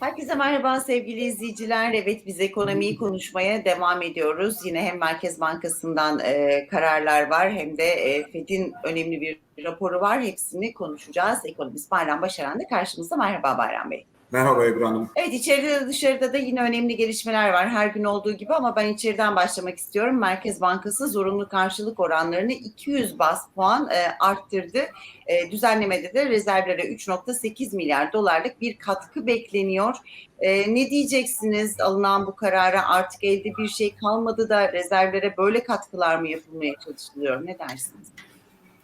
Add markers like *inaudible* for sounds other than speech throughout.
Herkese merhaba sevgili izleyiciler. Evet biz ekonomiyi konuşmaya devam ediyoruz. Yine hem Merkez Bankası'ndan e, kararlar var hem de e, FED'in önemli bir raporu var. Hepsini konuşacağız. Ekonomist Bayram Başaran da karşımızda. Merhaba Bayram Bey. Merhaba Ebru Hanım. Evet içeride de dışarıda da yine önemli gelişmeler var her gün olduğu gibi ama ben içeriden başlamak istiyorum. Merkez Bankası zorunlu karşılık oranlarını 200 bas puan e, arttırdı. E, düzenlemede de rezervlere 3.8 milyar dolarlık bir katkı bekleniyor. E, ne diyeceksiniz alınan bu karara artık elde bir şey kalmadı da rezervlere böyle katkılar mı yapılmaya çalışılıyor? Ne dersiniz?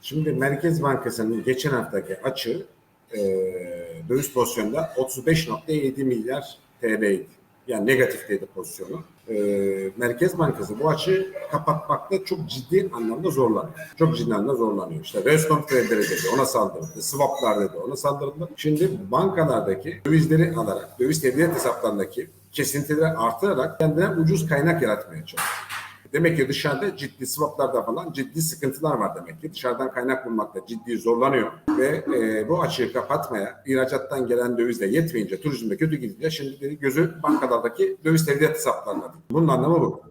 Şimdi Merkez Bankası'nın geçen haftaki açığı e, döviz pozisyonunda 35.7 milyar TL'ydi. Yani negatifteydi pozisyonu. E, Merkez Bankası bu açığı kapatmakta çok ciddi anlamda zorlanıyor. Çok ciddi anlamda zorlanıyor. İşte Rescom kredileri dedi, ona saldırıldı. Swaplar dedi, ona saldırıldı. Şimdi bankalardaki dövizleri alarak, döviz tevdiat hesaplarındaki kesintileri artırarak kendine ucuz kaynak yaratmaya çalışıyor. Demek ki dışarıda ciddi swaplarda falan ciddi sıkıntılar var demek ki. Dışarıdan kaynak bulmakta ciddi zorlanıyor. Ve e, bu açığı kapatmaya ihracattan gelen dövizle yetmeyince, turizmde kötü gidince şimdi gözü bankalardaki döviz tevdiat hesaplarına. Bunun anlamı bu.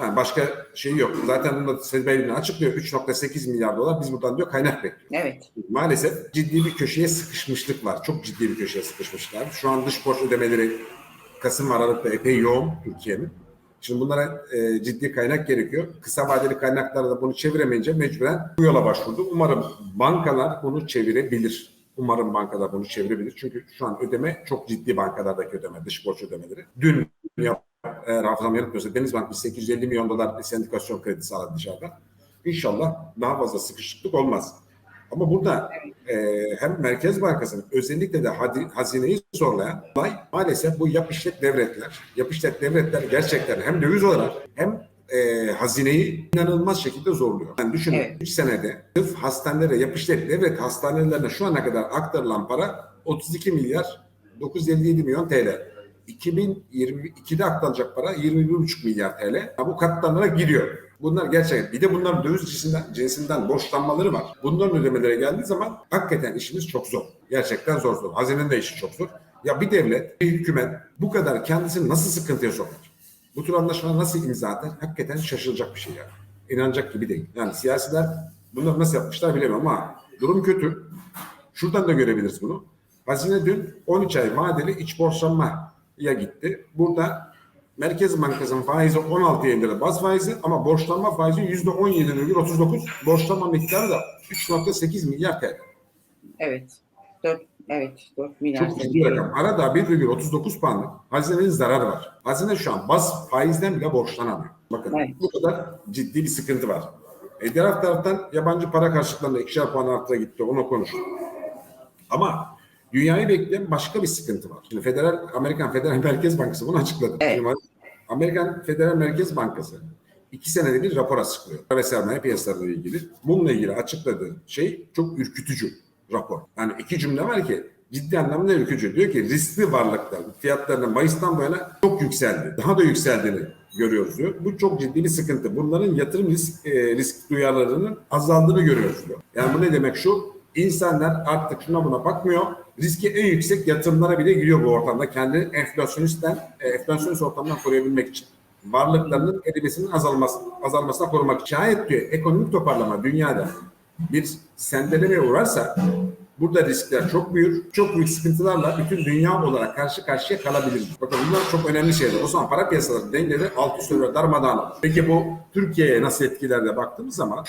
Yani başka şey yok. Zaten bunu Sezbe Eylül'ün açıklıyor. 3.8 milyar dolar biz buradan diyor kaynak bekliyor. Evet. Maalesef ciddi bir köşeye sıkışmışlık var. Çok ciddi bir köşeye sıkışmışlar. Şu an dış borç ödemeleri Kasım Aralık'ta epey yoğun Türkiye'nin. Şimdi bunlara e, ciddi kaynak gerekiyor. Kısa vadeli kaynaklarla da bunu çeviremeyince mecburen bu yola başvurdu. Umarım bankalar bunu çevirebilir. Umarım bankalar bunu çevirebilir. Çünkü şu an ödeme çok ciddi bankalardaki ödeme, dış borç ödemeleri. Dün yap, eğer hafızam yanıltmıyorsa Denizbank bir 850 milyon dolar bir sendikasyon kredisi aldı dışarıdan. İnşallah daha fazla sıkışıklık olmaz. Ama burada e, hem Merkez Bankası'nın özellikle de hazineyi zorlayan olay maalesef bu yap işlet devletler. Yap işlet devletler gerçekten hem döviz olarak hem e, hazineyi inanılmaz şekilde zorluyor. Yani düşünün 3 Evet. senede sırf hastanelere, yap işlet devlet hastanelerine şu ana kadar aktarılan para 32 milyar 957 milyon TL. 2022'de aktarılacak para 21,5 milyar TL. Bu katlarına giriyor. Bunlar gerçekten bir de bunların döviz cinsinden, cinsinden borçlanmaları var. Bunların ödemelere geldiği zaman hakikaten işimiz çok zor. Gerçekten zor zor. Hazinenin de işi çok zor. Ya bir devlet, bir hükümet bu kadar kendisini nasıl sıkıntıya sokar? Bu tür anlaşmalar nasıl imza atar? Hakikaten şaşılacak bir şey yani. İnanacak gibi değil. Yani siyasiler bunları nasıl yapmışlar bilemiyorum ama durum kötü. Şuradan da görebiliriz bunu. Hazine dün 13 ay vadeli iç borçlanmaya gitti. Burada Merkez Bankası'nın faizi 16'ya indirdi baz faizi ama borçlanma faizi %17,39. Borçlanma miktarı da 3.8 milyar TL. Evet. 4 evet 4 milyar. Çok ciddi rakam. Arada 1,39 puanlık hazinenin zararı var. Hazine şu an baz faizden bile borçlanamıyor. Bakın Evet. bu kadar ciddi bir sıkıntı var. E, diğer taraftan yabancı para karşılıklarında ikişer puan arttıra gitti. Onu konuştuk. Ama dünyayı bekleyen başka bir sıkıntı var. Şimdi Federal Amerikan Federal *laughs* Merkez Bankası bunu açıkladı. Evet. Amerikan Federal Merkez Bankası iki senede bir rapor açıklıyor. Ve sermaye piyasalarıyla ilgili. Bununla ilgili açıkladığı şey çok ürkütücü rapor. Yani iki cümle var ki ciddi anlamda ürkütücü. Diyor ki riskli varlıklar fiyatlarının Mayıs'tan bu yana çok yükseldi. Daha da yükseldiğini görüyoruz diyor. Bu çok ciddi bir sıkıntı. Bunların yatırım risk, e, risk duyarlılığının azaldığını görüyoruz diyor. Yani bu ne demek şu? İnsanlar artık şuna buna bakmıyor. Riski en yüksek yatırımlara bile giriyor bu ortamda. Kendini enflasyonistten, e, enflasyonist ortamdan koruyabilmek için. Varlıklarının erimesinin azalması, azalmasına korumak. Şayet diyor ekonomik toparlama dünyada bir sendelemeye uğrarsa burada riskler çok büyür. Çok büyük sıkıntılarla bütün dünya olarak karşı karşıya kalabiliriz. Bakın bunlar çok önemli şeyler. O zaman para piyasaları dengeleri alt üst darmadağın. Peki bu Türkiye'ye nasıl etkiler de baktığımız zaman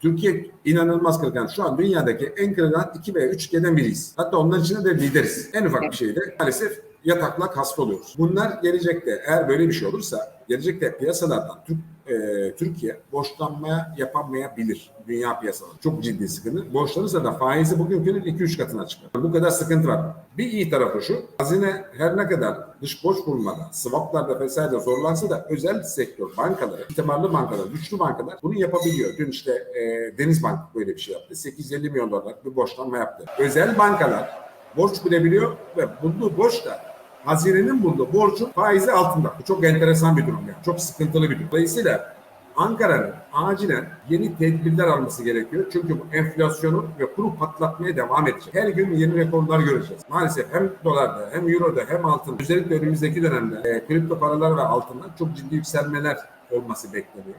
Türkiye inanılmaz kırılgan. Şu an dünyadaki en kırılgan 2 veya 3 ülkeden biriyiz. Hatta onların içinde de lideriz. En ufak bir şeyde maalesef yatakla hasta oluyoruz. Bunlar gelecekte eğer böyle bir şey olursa gelecekte piyasalardan Türk, e, Türkiye borçlanmaya yapamayabilir dünya piyasaları. Çok ciddi sıkıntı. Borçlanırsa da faizi bugünkünün 2-3 katına çıkar. Bu kadar sıkıntı var. Bir iyi tarafı şu. Hazine her ne kadar dış borç bulmada, swaplarda vesaire zorlansa da özel sektör bankaları, itibarlı bankalar, güçlü bankalar bunu yapabiliyor. Dün işte e, Denizbank böyle bir şey yaptı. 850 milyon dolarlık bir borçlanma yaptı. Özel bankalar borç bilebiliyor ve bulduğu borç da hazinenin bulduğu borcun faizi altında. Bu çok enteresan bir durum yani. Çok sıkıntılı bir durum. Dolayısıyla Ankara'nın acilen yeni tedbirler alması gerekiyor. Çünkü bu enflasyonu ve kuru patlatmaya devam edecek. Her gün yeni rekorlar göreceğiz. Maalesef hem dolarda hem euroda hem altın özellikle önümüzdeki dönemde e, kripto paralar ve altından çok ciddi yükselmeler olması bekleniyor.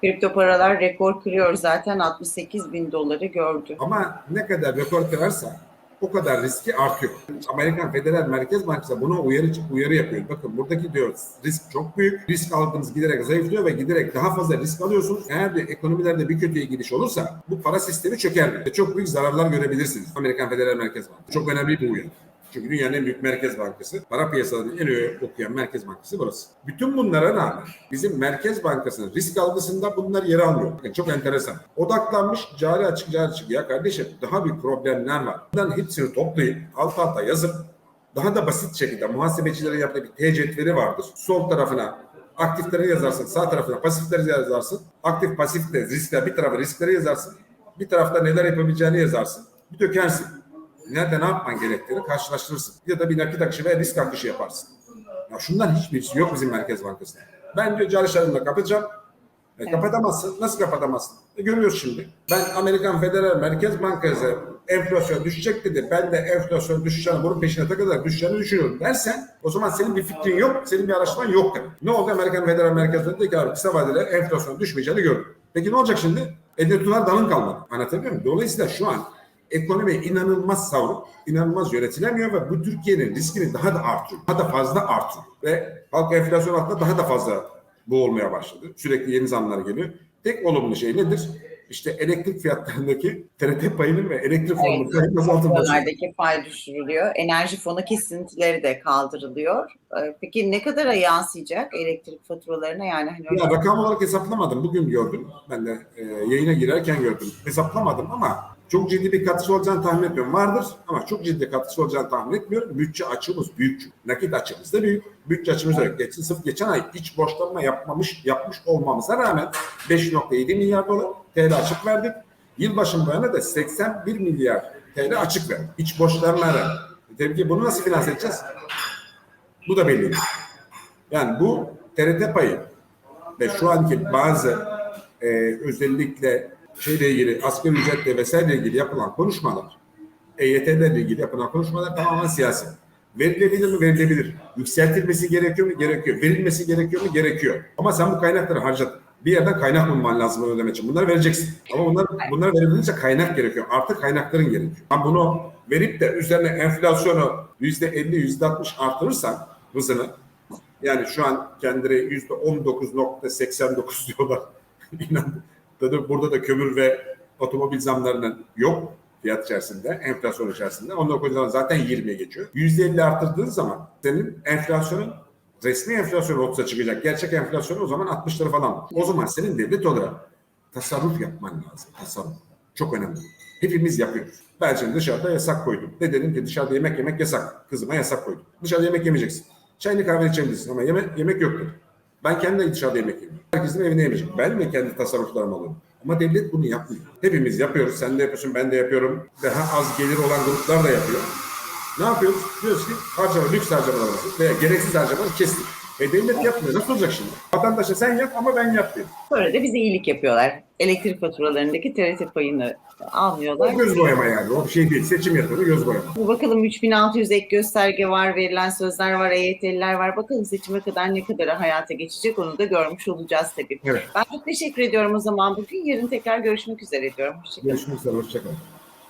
Kripto paralar rekor kırıyor zaten 68 bin doları gördü. Ama ne kadar rekor kırarsa o kadar riski artıyor. Amerikan Federal Merkez Bankası buna uyarı uyarı yapıyor. Bakın buradaki diyor risk çok büyük. Risk aldığınız giderek zayıflıyor ve giderek daha fazla risk alıyorsunuz. Eğer de ekonomilerde bir kötüye gidiş olursa bu para sistemi çöker ve çok büyük zararlar görebilirsiniz. Amerikan Federal Merkez Bankası. Çok önemli bir uyarı. Çünkü dünyanın en büyük merkez bankası. Para piyasalarını en iyi okuyan merkez bankası burası. Bütün bunlara rağmen bizim merkez bankasının risk algısında bunlar yer almıyor. Bakın çok enteresan. Odaklanmış cari açık cari açık. Ya kardeşim daha bir problemler var. Bunların hepsini toplayıp alt alta yazıp daha da basit şekilde muhasebecilerin yaptığı bir T cetveli vardır. Sol tarafına aktifleri yazarsın, sağ tarafına pasifleri yazarsın. Aktif pasifle riskler bir tarafa riskleri yazarsın. Bir tarafta neler yapabileceğini yazarsın. Bir dökersin nerede ne yapman gerektiğini karşılaştırırsın. Ya da bir nakit akışı ve risk akışı yaparsın. Ya şundan hiçbirisi yok bizim Merkez Bankası'nda. Ben diyor cari şarjımla kapatacağım. E, Evet. Kapatamazsın. Nasıl kapatamazsın? E, görüyoruz şimdi. Ben Amerikan Federal Merkez Bankası enflasyon düşecek dedi. Ben de enflasyon düşeceğini, bunun peşine takılarak düşeceğini düşünüyorum dersen o zaman senin bir fikrin yok, senin bir araştırman yok demek. Ne oldu? Amerikan Federal Merkez Bankası dedi ki abi kısa vadede enflasyon düşmeyeceğini gördüm. Peki ne olacak şimdi? Elde tutulan dalın kalmadı. Anlatabiliyor muyum? Dolayısıyla şu an ekonomi inanılmaz savruk, inanılmaz yönetilemiyor ve bu Türkiye'nin riskini daha da artırıyor. Daha da fazla artıyor. Ve halk enflasyon altında daha da fazla boğulmaya başladı. Sürekli yeni zamlar geliyor. Tek olumlu şey nedir? İşte elektrik fiyatlarındaki TRT payının ve elektrik fonunun Evet. azaltılması. Dolardaki pay düşürülüyor. Enerji fonu kesintileri de kaldırılıyor. Ee, Peki ne kadara yansıyacak elektrik faturalarına yani hani Ya rakam olarak hesaplamadım. Bugün gördüm. Ben de e, yayına girerken gördüm. Hesaplamadım ama çok ciddi bir katkısı olacağını tahmin etmiyorum. Vardır ama çok ciddi katkısı olacağını tahmin etmiyorum. Bütçe açığımız büyük. Nakit açığımız da büyük. Bütçe açığımız da. Geçen, sırf geçen ay iç borçlanma yapmamış, yapmış olmamıza rağmen 5.7 milyar dolar TL açık verdik. Yılbaşın bu yana da 81 milyar TL açık verdik. İç borçlarına rağmen. Tabii ki bunu nasıl finanse edeceğiz? Bu da belli. Yani bu TRT payı ve şu anki bazı e, özellikle şeyle ilgili asgari ücretle vesaire ilgili yapılan konuşmalar EYT'lerle ilgili yapılan konuşmalar tamamen siyasi. Verilebilir mi? Verilebilir. Yükseltilmesi gerekiyor mu? Gerekiyor. Verilmesi gerekiyor mu? Gerekiyor. Ama sen bu kaynakları harcadın. Bir yerden kaynak bulman lazım ödemek için. Bunları vereceksin. Ama bunlar, bunlar verebilince kaynak gerekiyor. Artık kaynakların gerekiyor. Ama bunu verip de üzerine enflasyonu %50, %60 artırırsan hızını yani şu an kendileri yüzde 19.89 diyorlar. *laughs* İnan tabii burada da kömür ve otomobil zamlarının yok fiyat içerisinde, enflasyon içerisinde. 19 zaman zaten 20'ye geçiyor. %50 arttırdığın zaman senin enflasyonun resmi enflasyon 30'a çıkacak. Gerçek enflasyonu o zaman 60 lira falan. O zaman senin devlet olarak tasarruf yapman lazım. Tasarruf. Çok önemli. Hepimiz yapıyoruz. Ben şimdi dışarıda yasak koydum. Ne dedim ki dışarıda yemek yemek yasak. Kızıma yasak koydum. Dışarıda yemek yemeyeceksin. Çayını kahve içebilirsin ama yemek, yemek yok dedim. Ben kendi de dışarıda yemek yemiyorum. Herkesin evine yemeyecek. Ben de kendi tasarruflarımı alıyorum. Ama devlet bunu yapmıyor. Hepimiz yapıyoruz. Sen de yapıyorsun, ben de yapıyorum. Daha az gelir olan gruplar da yapıyor. Ne yapıyoruz? Diyoruz ki harcama, lüks harcamalarımızı veya gereksiz harcamaları kestik. E devlet yapmıyor. Nasıl olacak şimdi? Vatandaşa sen yap ama ben yap diyor. sonra da bize iyilik yapıyorlar. Elektrik faturalarındaki TRT payını almıyorlar. O göz boyama yani. O bir şey değil. Seçim yapıyor. Göz boyama. Bu bakalım 3600 ek gösterge var, verilen sözler var, EYT'liler var. Bakalım seçime kadar ne kadar hayata geçecek onu da görmüş olacağız tabii. Evet. Ben çok teşekkür ediyorum o zaman bugün. Yarın tekrar görüşmek üzere diyorum. Hoşçakalın. Görüşmek üzere. Hoşçakalın.